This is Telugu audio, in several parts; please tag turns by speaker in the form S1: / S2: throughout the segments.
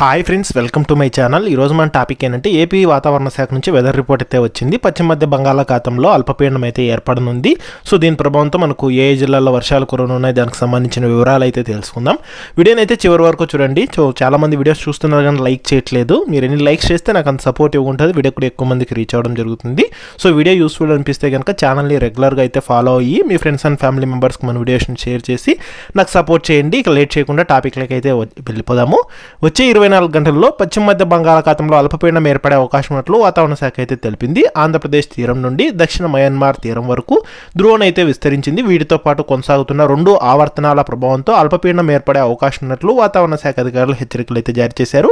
S1: Hi friends welcome to my channel ఈరోజు మన టాపిక్ ఏంటంటే ఏపీ వాతావరణ శాఖ నుంచి వెదర్ రిపోర్ట్ అయితే వచ్చింది. పశ్చిమ మధ్య బంగాళాఖాతంలో అల్పపీడనం అయితే ఏర్పడనుంది. సో దీని ప్రభావంతో మనకు ఏ జిల్లాల్లో వర్షాలు కురనున్నాయి దానికి సంబంధించిన వివరాలు అయితే తెలుసుకుందాం. వీడియోని అయితే చివరి వరకు చూడండి. సో చాలామంది వీడియోస్ చూస్తున్నారు కానీ లైక్ చేయట్లేదు. మీరు ఎన్ని లైక్స్ చేస్తే నాకు అంత సపోర్ట్ ఉంటుంది. వీడియో కూడా ఎక్కువ మందికి రీచ్ అవ్వడం జరుగుతుంది. సో వీడియో యూస్ఫుల్ అనిపిస్తే కనుక ఛానల్ని రెగ్యులర్గా అయితే ఫాలో అయ్యి మీ ఫ్రెండ్స్ అండ్ ఫ్యామిలీ మెంబర్స్కి మన వీడియోస్ని షేర్ చేసి నాకు సపోర్ట్ చేయండి. ఇక లేట్ చేయకుండా టాపిక్లకి అయితే వెళ్ళిపోదాము. వచ్చే ఇరవై నాలుగు గంటల్లో పశ్చిమ మధ్య బంగాళాఖాతంలో అల్పపీడనం ఏర్పడే అవకాశం ఉన్నట్లు వాతావరణ శాఖ అయితే తెలిపింది. ఆంధ్రప్రదేశ్ తీరం నుండి దక్షిణ మయన్మార్ తీరం వరకు ద్రోణ్ అయితే విస్తరించింది. వీటితో పాటు కొనసాగుతున్న రెండు ఆవర్తనాల ప్రభావంతో అల్పపీడనం ఏర్పడే అవకాశం ఉన్నట్లు వాతావరణ శాఖ అధికారులు హెచ్చరికలు అయితే జారీ చేశారు.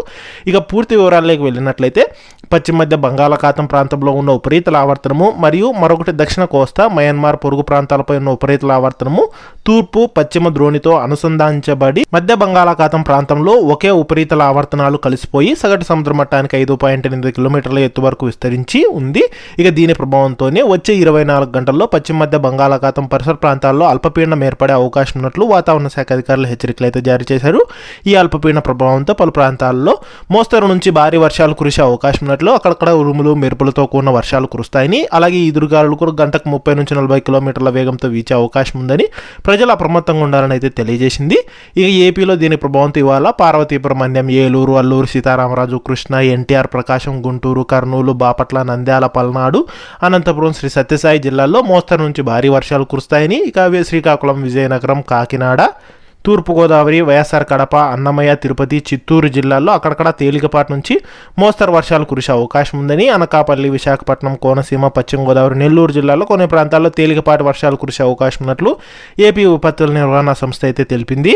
S1: ఇక పూర్తి వివరాల్లోకి వెళ్ళినట్లయితే పశ్చిమ మధ్య బంగాళాఖాతం ప్రాంతంలో ఉన్న ఉపరీతల ఆవర్తనము మరియు మరొకటి దక్షిణ కోస్తా మయన్మార్ పొరుగు ప్రాంతాలపై ఉన్న ఉపరీతల ఆవర్తనము తూర్పు పశ్చిమ ద్రోణితో అనుసంధానించబడి మధ్య బంగాళాఖాతం ప్రాంతంలో ఒకే ఉపరితల ఆవర్తనాలు కలిసిపోయి సగటు సముద్ర మట్టానికి ఐదు పాయింట్ ఎనిమిది కిలోమీటర్ల ఎత్తు వరకు విస్తరించి ఉంది. ఇక దీని ప్రభావంతోనే వచ్చే ఇరవై నాలుగు గంటల్లో పశ్చిమ మధ్య బంగాళాఖాతం పరిసర ప్రాంతాల్లో అల్పపీడనం ఏర్పడే అవకాశం ఉన్నట్లు వాతావరణ శాఖ అధికారులు హెచ్చరికలు అయితే జారీ చేశారు. ఈ అల్పపీడన ప్రభావంతో పలు ప్రాంతాల్లో మోస్తరు నుంచి భారీ వర్షాలు కురిసే అవకాశం ఉన్నట్లు అక్కడక్కడ ఉరుములు మెరుపులతో కూడిన వర్షాలు కురుస్తాయని అలాగే ఈ ఎదురుగాలు కూడా గంటకు ముప్పై నుంచి నలభై కిలోమీటర్ల వేగంతో వీచే అవకాశం ఉందని ప్రజలు అప్రమత్తంగా ఉండాలని అయితే తెలియజేసింది. ఇక ఏపీలో దీని ప్రభావంతో ఇవాళ పార్వతీపురమన్యం ఏలూరు అల్లూరు సీతారామరాజు కృష్ణ ఎన్టీఆర్ ప్రకాశం గుంటూరు కర్నూలు బాపట్ల నంద్యాల పల్నాడు అనంతపురం శ్రీ సత్యసాయి జిల్లాల్లో మోస్తరు నుంచి భారీ వర్షాలు కురుస్తాయని ఇక అవి శ్రీకాకుళం విజయనగరం కాకినాడ తూర్పుగోదావరి వైఎస్ఆర్ కడప అన్నమయ్య తిరుపతి చిత్తూరు జిల్లాల్లో అక్కడక్కడ తేలికపాటి నుంచి మోస్తరు వర్షాలు కురిసే అవకాశం ఉందని అనకాపల్లి విశాఖపట్నం కోనసీమ పశ్చిమ గోదావరి నెల్లూరు జిల్లాలో కొన్ని ప్రాంతాల్లో తేలికపాటి వర్షాలు కురిసే అవకాశం ఉన్నట్లు ఏపీ విపత్తుల నిర్వహణ సంస్థ అయితే తెలిపింది.